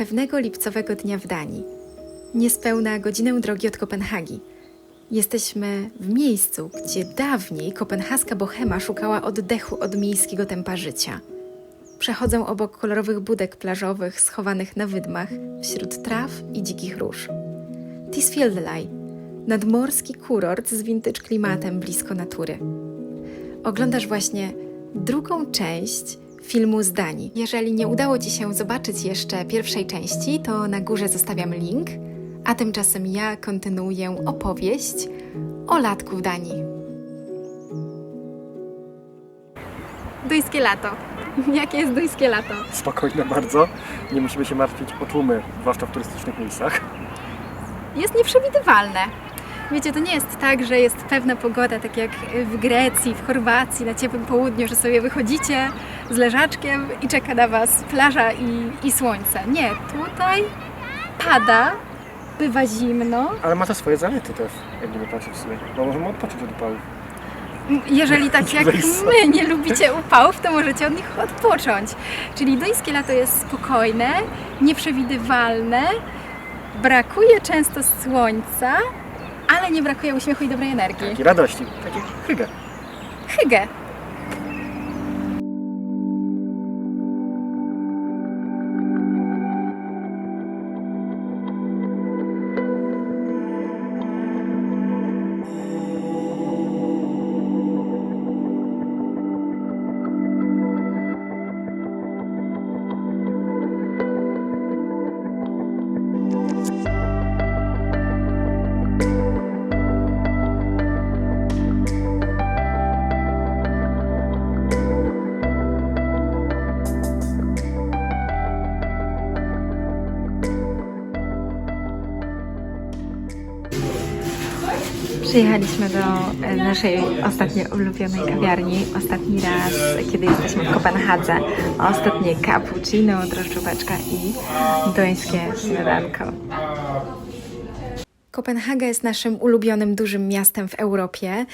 Pewnego lipcowego dnia w Danii, niespełna godzinę drogi od Kopenhagi, jesteśmy w miejscu, gdzie dawniej kopenhaska bohema szukała oddechu od miejskiego tempa życia. Przechodzę obok kolorowych budek plażowych schowanych na wydmach wśród traw i dzikich róż. Tisfjeldelaj, nadmorski kurort z vintage klimatem blisko natury. Oglądasz właśnie drugą część filmu z Danii. Jeżeli nie udało Ci się zobaczyć jeszcze pierwszej części, to na górze zostawiam link, a tymczasem ja kontynuuję opowieść o latku w Danii. Duńskie lato. Jakie jest duńskie lato? Spokojne bardzo. Nie musimy się martwić o tłumy, zwłaszcza w turystycznych miejscach. jest nieprzewidywalne. Wiecie, to nie jest tak, że jest pewna pogoda, tak jak w Grecji, w Chorwacji, na ciepłym południu, że sobie wychodzicie z leżaczkiem i czeka na Was plaża i, i słońce. Nie, tutaj pada, bywa zimno. Ale ma to swoje zalety też, jak nie patrzeć sobie. Bo możemy odpocząć od upałów. Jeżeli tak jak my nie lubicie upałów, to możecie od nich odpocząć. Czyli duńskie lato jest spokojne, nieprzewidywalne, brakuje często słońca, ale nie brakuje uśmiechu i dobrej energii. I radości. Takie hygge. Hygge. Przyjechaliśmy do e, naszej ostatnio ulubionej kawiarni. Ostatni raz, kiedy jesteśmy w Kopenhadze. Ostatnie cappuccino, drożdżóweczka i duńskie śniadanko. Kopenhaga jest naszym ulubionym dużym miastem w Europie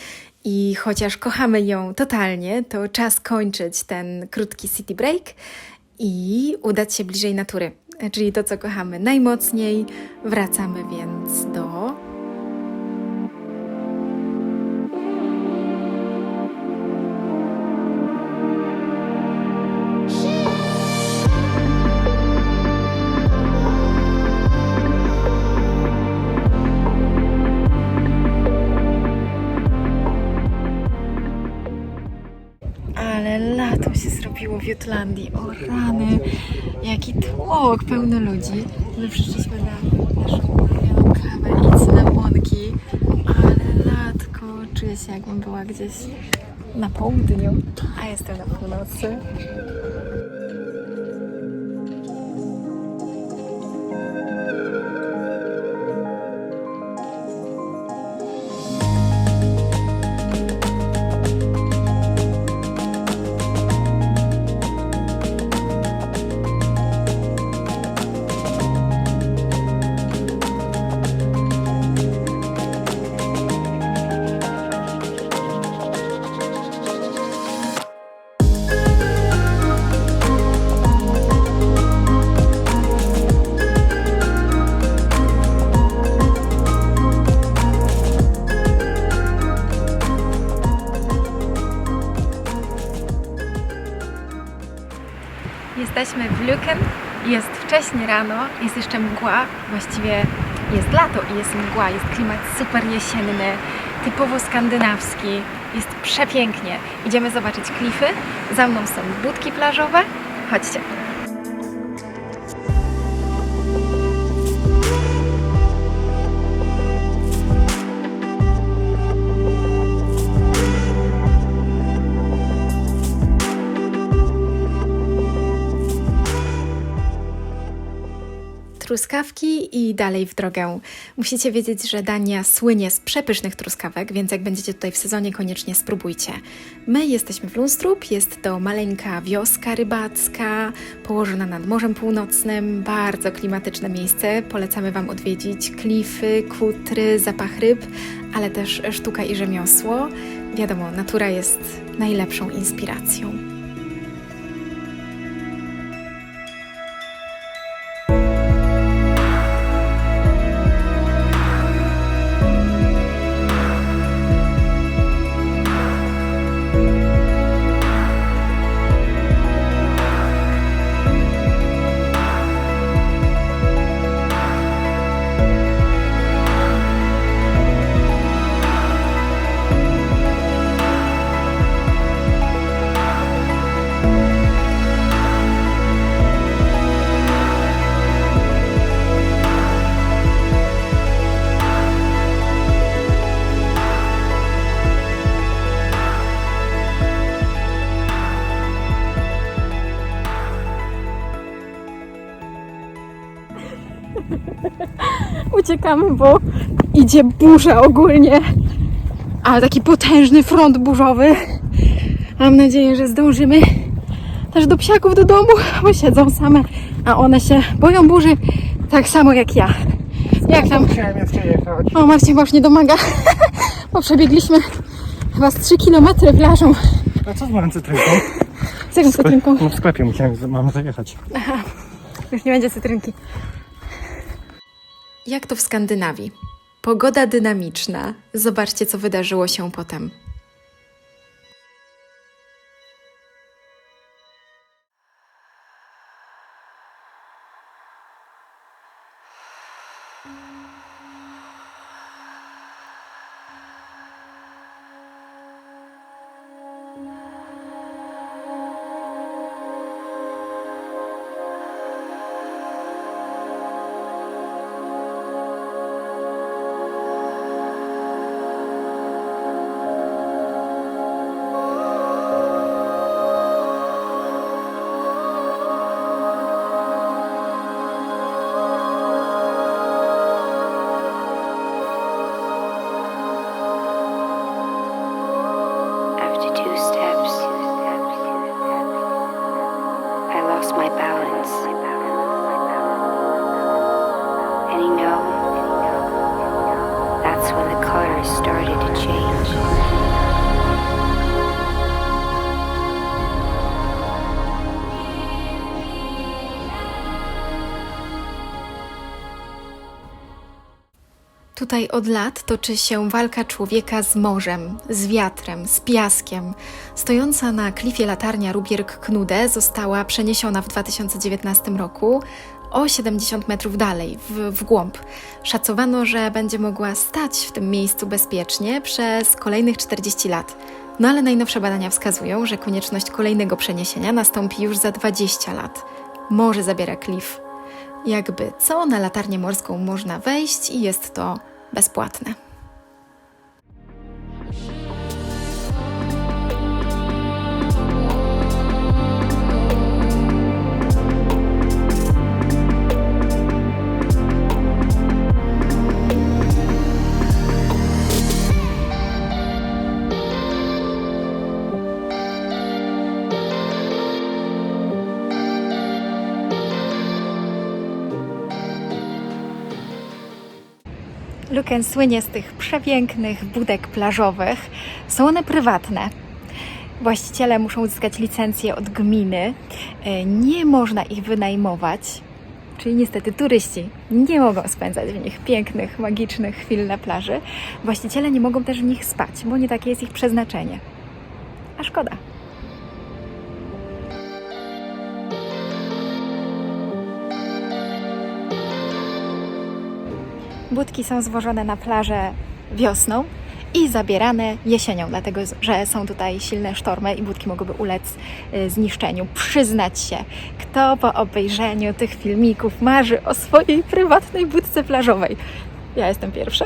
i chociaż kochamy ją totalnie, to czas kończyć ten krótki city break i udać się bliżej natury, czyli to, co kochamy najmocniej. Wracamy więc do Jutlandii. O rany, jaki tłok, pełno ludzi. My przyszliśmy na naszą ulubioną kawę i cynamonki. Ale latko, czuję się jakbym była gdzieś na południu, a jestem na północy. Jest wcześnie rano, jest jeszcze mgła, właściwie jest lato i jest mgła, jest klimat super jesienny, typowo skandynawski, jest przepięknie. Idziemy zobaczyć klify, za mną są budki plażowe, chodźcie. Truskawki i dalej w drogę. Musicie wiedzieć, że Dania słynie z przepysznych truskawek, więc jak będziecie tutaj w sezonie, koniecznie spróbujcie. My jesteśmy w Lunstrup, jest to maleńka wioska rybacka, położona nad Morzem Północnym, bardzo klimatyczne miejsce. Polecamy Wam odwiedzić klify, kutry, zapach ryb, ale też sztuka i rzemiosło. Wiadomo, natura jest najlepszą inspiracją. Uciekamy, bo idzie burza ogólnie. Ale taki potężny front burzowy. Mam nadzieję, że zdążymy też do psiaków do domu, bo siedzą same, a one się boją burzy tak samo jak ja. Jak tam? Musiałem jeszcze jechać. O, Marcin chyba już nie domaga, bo przebiegliśmy chyba z 3 km plażą. A co z moją cytrynką? Z jaką cytrynką? No w sklepie musiałem, mam zajechać. Już nie będzie cytrynki. Jak to w Skandynawii? Pogoda dynamiczna. Zobaczcie, co wydarzyło się potem. When the started to change. Tutaj od lat toczy się walka człowieka z morzem, z wiatrem, z piaskiem. Stojąca na klifie latarnia Rubierg Knude została przeniesiona w 2019 roku o 70 metrów dalej, w, w głąb. Szacowano, że będzie mogła stać w tym miejscu bezpiecznie przez kolejnych 40 lat. No ale najnowsze badania wskazują, że konieczność kolejnego przeniesienia nastąpi już za 20 lat. Morze zabiera klif. Jakby co, na latarnię morską można wejść i jest to bezpłatne. Luken słynie z tych przepięknych budek plażowych. Są one prywatne. Właściciele muszą uzyskać licencję od gminy. E, Nie można ich wynajmować. Czyli niestety turyści nie mogą spędzać w nich pięknych, magicznych chwil na plaży. Właściciele nie mogą też w nich spać, bo nie takie jest ich przeznaczenie. A szkoda. Budki są zwożone na plażę wiosną i zabierane jesienią, dlatego że są tutaj silne sztormy i budki mogłyby ulec y, zniszczeniu. Przyznać się, kto po obejrzeniu tych filmików marzy o swojej prywatnej budce plażowej. Ja jestem pierwsza.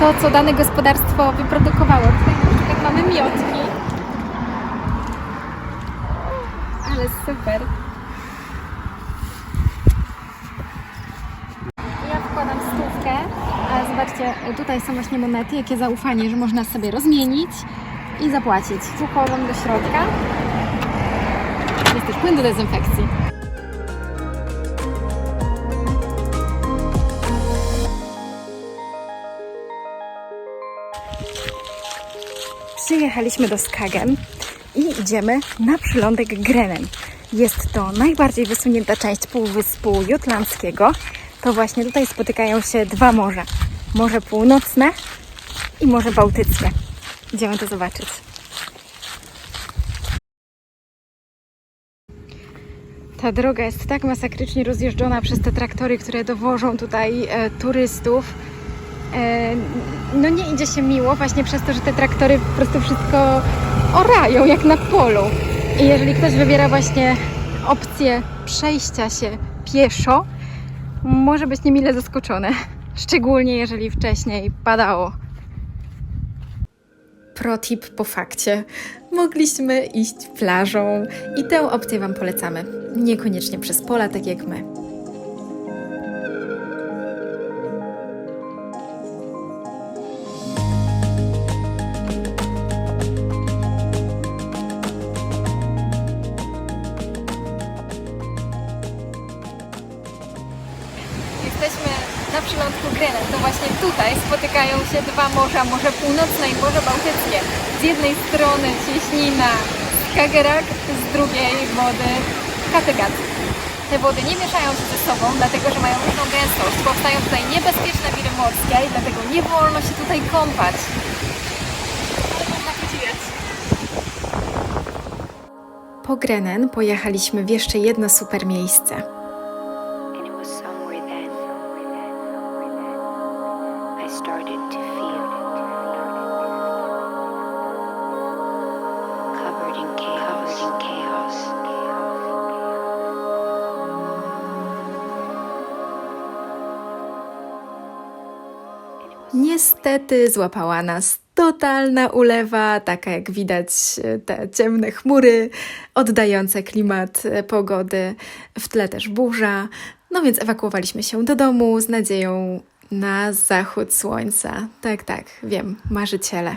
To co dane gospodarstwo wyprodukowało. Tutaj na przykład mamy miotki. Ale super. Ja wkładam stówkę, a zobaczcie, tutaj są właśnie monety, jakie zaufanie, że można sobie rozmienić i zapłacić. Wkładam do środka. Jest też płyn do dezynfekcji. Przyjechaliśmy do Skagen i idziemy na przylądek Grenen. Jest to najbardziej wysunięta część Półwyspu Jutlandzkiego. To właśnie tutaj spotykają się dwa morza. Morze Północne i Morze Bałtyckie. Idziemy to zobaczyć. Ta droga jest tak masakrycznie rozjeżdżona przez te traktory, które dowożą tutaj e, turystów. E, no nie idzie się miło właśnie przez to, że te traktory po prostu wszystko orają jak na polu. I jeżeli ktoś wybiera właśnie opcję przejścia się pieszo, może być niemile zaskoczony. Szczególnie jeżeli wcześniej padało. Protip po fakcie. Mogliśmy iść plażą i tę opcję Wam polecamy. Niekoniecznie przez pola, tak jak my. Na przylądku Grenen. To właśnie tutaj spotykają się dwa morza, Morze Północne i Morze Bałtyckie. Z jednej strony cieśnina Skagerrak, z drugiej wody Kattegat. Te wody nie mieszają się ze sobą, dlatego że mają różną gęstość. Powstają tutaj niebezpieczne wiry morskie i dlatego nie wolno się tutaj kąpać. Po Grenen pojechaliśmy w jeszcze jedno super miejsce. Niestety złapała nas totalna ulewa, taka jak widać e, te ciemne chmury, oddające klimat e, pogody, w tle też burza. No więc ewakuowaliśmy się do domu z nadzieją na zachód słońca. Tak, tak, wiem, marzyciele.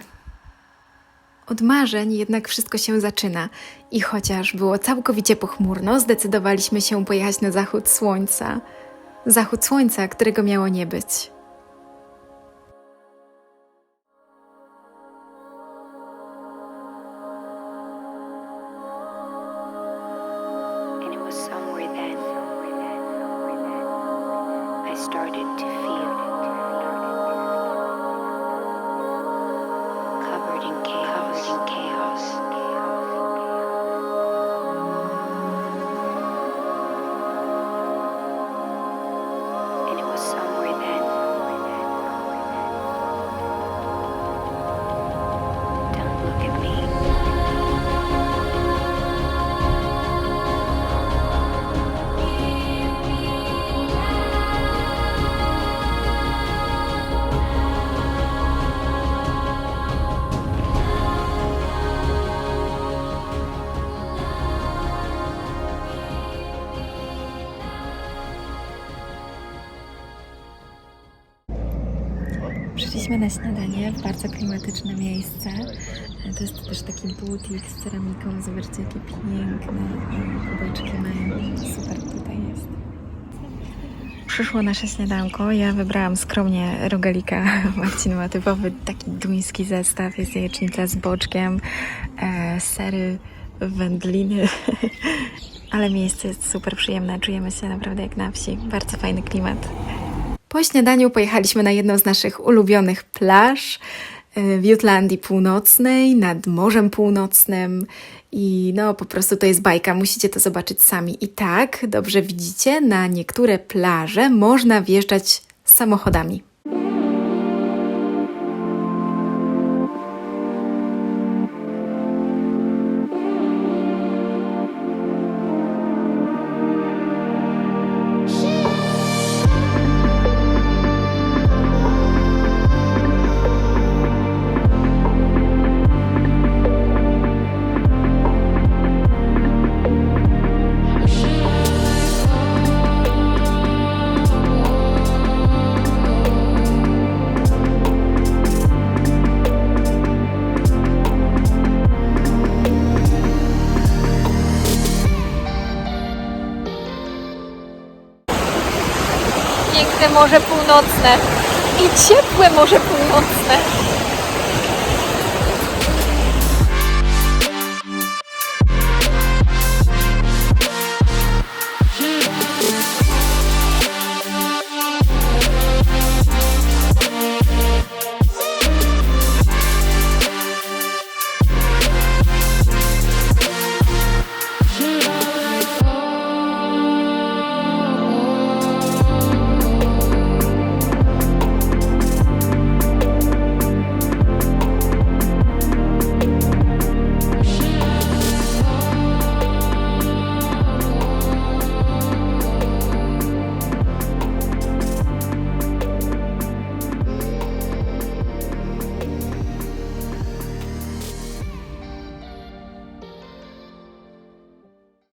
Od marzeń jednak wszystko się zaczyna i chociaż było całkowicie pochmurno, zdecydowaliśmy się pojechać na zachód słońca. Zachód słońca, którego miało nie być. Przyszliśmy na śniadanie w bardzo klimatyczne miejsce. To jest też taki butik z ceramiką. Zobaczcie, jakie piękne e, kubeczki mają. Super tutaj jest. Przyszło nasze śniadanko. Ja wybrałam skromnie rogalika. Marcin ma typowy taki duński zestaw. Jest jajecznica z boczkiem, e, sery, wędliny. Ale miejsce jest super przyjemne. Czujemy się naprawdę jak na wsi. Bardzo fajny klimat. Po śniadaniu pojechaliśmy na jedną z naszych ulubionych plaż e, w Jutlandii Północnej, nad Morzem Północnym. I no, po prostu to jest bajka, musicie to zobaczyć sami. I tak, dobrze widzicie, na niektóre plaże można wjeżdżać samochodami. Piękne Morze Północne i ciepłe Morze Północne.